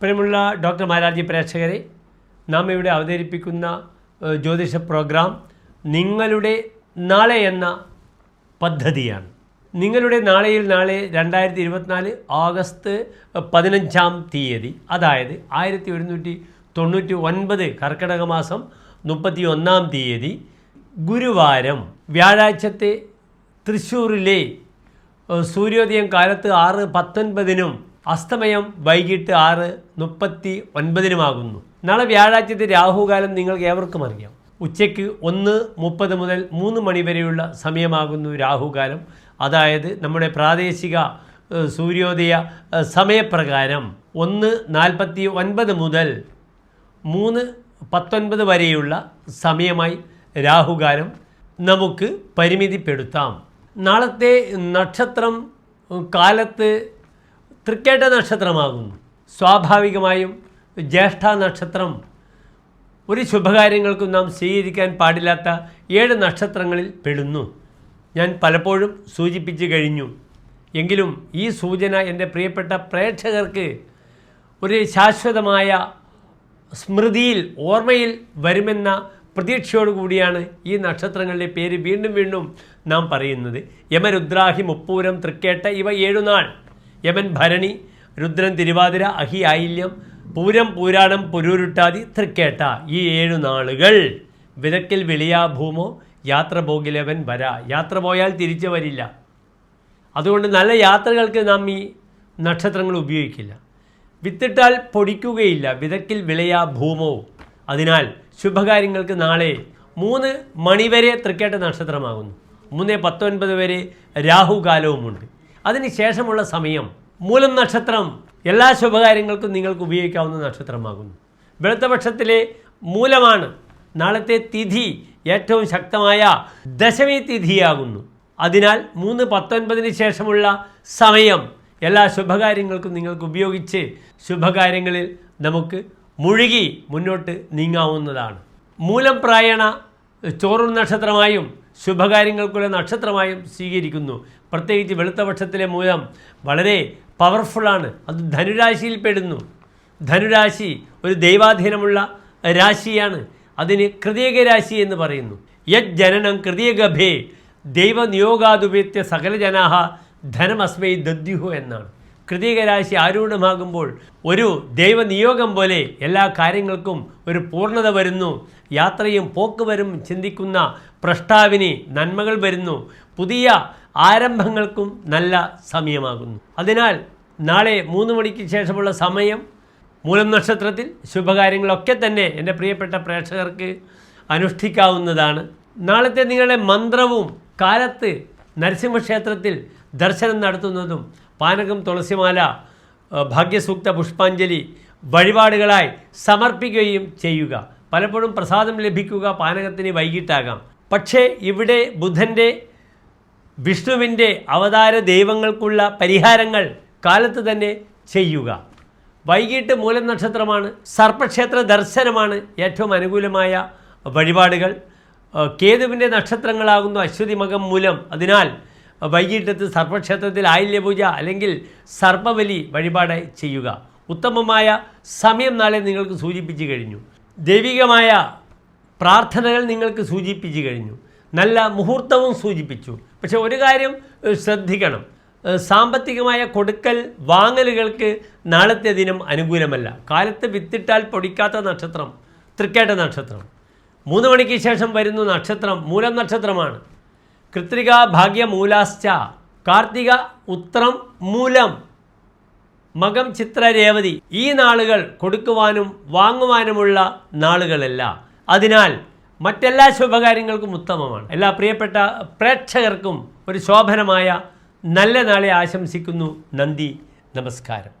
പ്രിയമുള്ള ഡോക്ടർ മാരാജി പ്രേക്ഷകരെ നാം ഇവിടെ അവതരിപ്പിക്കുന്ന ജ്യോതിഷ പ്രോഗ്രാം നിങ്ങളുടെ നാളെ എന്ന പദ്ധതിയാണ്. നിങ്ങളുടെ നാളെയിൽ നാളെ രണ്ടായിരത്തി ഇരുപത്തിനാല് ഓഗസ്റ്റ് പതിനഞ്ചാം തീയതി അതായത് ആയിരത്തി ഒരുന്നൂറ്റി തൊണ്ണൂറ്റി ഒൻപത് കർക്കിടക മാസം മുപ്പത്തി ഒന്നാം തീയതി ഗുരുവാരം വ്യാഴാഴ്ചത്തെ തൃശ്ശൂരിലെ സൂര്യോദയം കാലത്ത് ആറ് പത്തൊൻപതിനും അസ്തമയം വൈകിട്ട് ആറ് മുപ്പത്തി ഒൻപതിനുമാകുന്നു. നാളെ വ്യാഴാഴ്ചത്തെ രാഹുകാലം നിങ്ങൾക്ക് ഏവർക്കും അറിയാം. ഉച്ചയ്ക്ക് ഒന്ന് മുപ്പത് മുതൽ മൂന്ന് മണി വരെയുള്ള സമയമാകുന്നു രാഹുകാലം. അതായത് നമ്മുടെ പ്രാദേശിക സൂര്യോദയ സമയപ്രകാരം ഒന്ന് നാൽപ്പത്തി ഒൻപത് മുതൽ മൂന്ന് പത്തൊൻപത് വരെയുള്ള സമയമായി രാഹുകാലം നമുക്ക് പരിമിതിപ്പെടുത്താം. നാളത്തെ നക്ഷത്രം കാലത്ത് തൃക്കേട്ട നക്ഷത്രമാകുന്നു. സ്വാഭാവികമായും ജ്യേഷ്ഠ നക്ഷത്രം. ഒരു ശുഭകാര്യങ്ങൾക്കും നാം സ്വീകരിക്കാൻ പാടില്ലാത്ത ഏഴ് നക്ഷത്രങ്ങളിൽ പെടുന്നു. ഞാൻ പലപ്പോഴും സൂചിപ്പിച്ചു കഴിഞ്ഞു. എങ്കിലും ഈ സൂചന എന്റെ പ്രിയപ്പെട്ട പ്രേക്ഷകർക്ക് ഒരു ശാശ്വതമായ സ്മൃതിയിൽ ഓർമ്മയിൽ വരുമെന്ന പ്രതീക്ഷയോടുകൂടിയാണ് ഈ നക്ഷത്രങ്ങളുടെ പേര് വീണ്ടും വീണ്ടും നാം പറയുന്നത്. യമരുദ്രാഹി മുപ്പൂരം തൃക്കേട്ട ഇവ ഏഴുനാൾ. യമൻ ഭരണി രുദ്രൻ തിരുവാതിര അഹി ആയില്യം പൂരം പൂരാണം പുരൂരുട്ടാതി തൃക്കേട്ട. ഈ ഏഴു നാളുകൾ. വിതക്കിൽ വിളിയാഭൂമോ യാത്ര പോകിലവൻ വരാ. യാത്ര പോയാൽ തിരിച്ചു വരില്ല. അതുകൊണ്ട് നല്ല യാത്രകൾക്ക് നാം ഈ നക്ഷത്രങ്ങൾ ഉപയോഗിക്കില്ല. വിത്തിട്ടാൽ പൊടിക്കുകയില്ല. വിതക്കിൽ വിളയാ ഭൂമോ. അതിനാൽ ശുഭകാര്യങ്ങൾക്ക് നാളെ മൂന്ന് മണിവരെ തൃക്കേട്ട നക്ഷത്രമാകുന്നു. മൂന്ന് പത്തൊൻപത് വരെ രാഹുകാലവുമുണ്ട്. അതിന് ശേഷമുള്ള സമയം മൂലം നക്ഷത്രം എല്ലാ ശുഭകാര്യങ്ങൾക്കും നിങ്ങൾക്ക് ഉപയോഗിക്കാവുന്ന നക്ഷത്രമാകുന്നു. വെളുത്തപക്ഷത്തിലെ മൂലമാണ് നാളത്തെ തിഥി ഏറ്റവും ശക്തമായ ദശമി തിഥിയാകുന്നു. അതിനാൽ മൂന്ന് പത്തൊൻപതിന് ശേഷമുള്ള സമയം എല്ലാ ശുഭകാര്യങ്ങൾക്കും നിങ്ങൾക്ക് ഉപയോഗിച്ച് ശുഭകാര്യങ്ങളിൽ നമുക്ക് മുഴുകി മുന്നോട്ട് നീങ്ങാവുന്നതാണ്. മൂലം പ്രായണ ചോറും നക്ഷത്രമായും ശുഭകാര്യങ്ങൾക്കുള്ള നക്ഷത്രമായും സ്വീകരിക്കുന്നു. പ്രത്യേകിച്ച് വെളുത്തപക്ഷത്തിലെ മൂലം വളരെ പവർഫുള്ളാണ് അത് ധനുരാശിയിൽ പെടുന്നു. ധനുരാശി ഒരു ദൈവാധീനമുള്ള രാശിയാണ്. അതിന് കൃതിയക രാശി എന്ന് പറയുന്നു. യത് ജനനം കൃതീകഭേ ദൈവനിയോഗാതുപേത്യ സകല ജനാഹ ധനമസ്മൈ ദദ്യുഹു എന്നാണ്. കൃതീക രാശി ആരൂഢമാകുമ്പോൾ ഒരു ദൈവനിയോഗം പോലെ എല്ലാ കാര്യങ്ങൾക്കും ഒരു പൂർണത വരുന്നു. യാത്രയും പോക്ക് വരും ചിന്തിക്കുന്ന പ്രഷ്ടാവിന് നന്മകൾ വരുന്നു. പുതിയ ആരംഭങ്ങൾക്കും നല്ല സമയമാകുന്നു. അതിനാൽ നാളെ മൂന്ന് മണിക്ക് ശേഷമുള്ള സമയം മൂലം നക്ഷത്രത്തിൽ ശുഭകാര്യങ്ങളൊക്കെ തന്നെ എന്റെ പ്രിയപ്പെട്ട പ്രേക്ഷകർക്ക് അനുഷ്ഠിക്കാവുന്നതാണ്. നാളത്തെ നിങ്ങളുടെ മന്ത്രവും കാലത്ത് നരസിംഹക്ഷേത്രത്തിൽ ദർശനം നടത്തുന്നതും പാനകം തുളസിമാല ഭാഗ്യസൂക്ത പുഷ്പാഞ്ജലി വഴിപാടുകളായി സമർപ്പിക്കുകയും ചെയ്യുക. പലപ്പോഴും പ്രസാദം ലഭിക്കുക പാനകത്തിന് വൈകിട്ടാകാം. പക്ഷേ ഇവിടെ ബുധന്റെ വിഷ്ണുവിന്റെ അവതാര ദൈവങ്ങൾക്കുള്ള പരിഹാരങ്ങൾ കാലത്ത് തന്നെ ചെയ്യുക. വൈകിട്ട് മൂലം നക്ഷത്രമാണ് സർപ്പക്ഷേത്ര ദർശനമാണ് ഏറ്റവും അനുകൂലമായ വഴിപാടുകൾ. കേതുവിന്റെ നക്ഷത്രങ്ങളാകുന്നു അശ്വതി മകം മൂലം. അതിനാൽ വൈകിട്ടത്ത് സർപ്പക്ഷേത്രത്തിൽ ആയില്യപൂജ അല്ലെങ്കിൽ സർപ്പബലി വഴിപാട് ചെയ്യുക. ഉത്തമമായ സമയം നാളെ നിങ്ങൾക്ക് സൂചിപ്പിച്ചു കഴിഞ്ഞു. ദൈവികമായ പ്രാർത്ഥനകൾ നിങ്ങൾക്ക് സൂചിപ്പിച്ചു കഴിഞ്ഞു. നല്ല മുഹൂർത്തവും സൂചിപ്പിച്ചു. പക്ഷെ ഒരു കാര്യം ശ്രദ്ധിക്കണം. സാമ്പത്തികമായ കൊടുക്കൽ വാങ്ങലുകൾക്ക് നാളത്തെ ദിനം അനുകൂലമല്ല. കാലത്ത് വിത്തിട്ടാൽ പൊടിക്കാത്ത നക്ഷത്രം തൃക്കേട്ട നക്ഷത്രം. മൂന്ന് മണിക്ക് ശേഷം വരുന്ന നക്ഷത്രം മൂലം നക്ഷത്രമാണ്. കൃത്രിക ഭാഗ്യമൂലാശ്ച. കാർത്തിക ഉത്രം മൂലം. മകം ചിത്ര രേവതി ഈ നാളുകൾ കൊടുക്കുവാനും വാങ്ങുവാനുമുള്ള നാളുകളല്ല. അതിനാൽ മറ്റെല്ലാ ശുഭകാര്യങ്ങൾക്കും ഉത്തമമാണ്. എല്ലാ പ്രിയപ്പെട്ട പ്രേക്ഷകർക്കും ഒരു ശോഭനമായ നല്ല നാളെ ആശംസിക്കുന്നു. നന്ദി. നമസ്കാരം.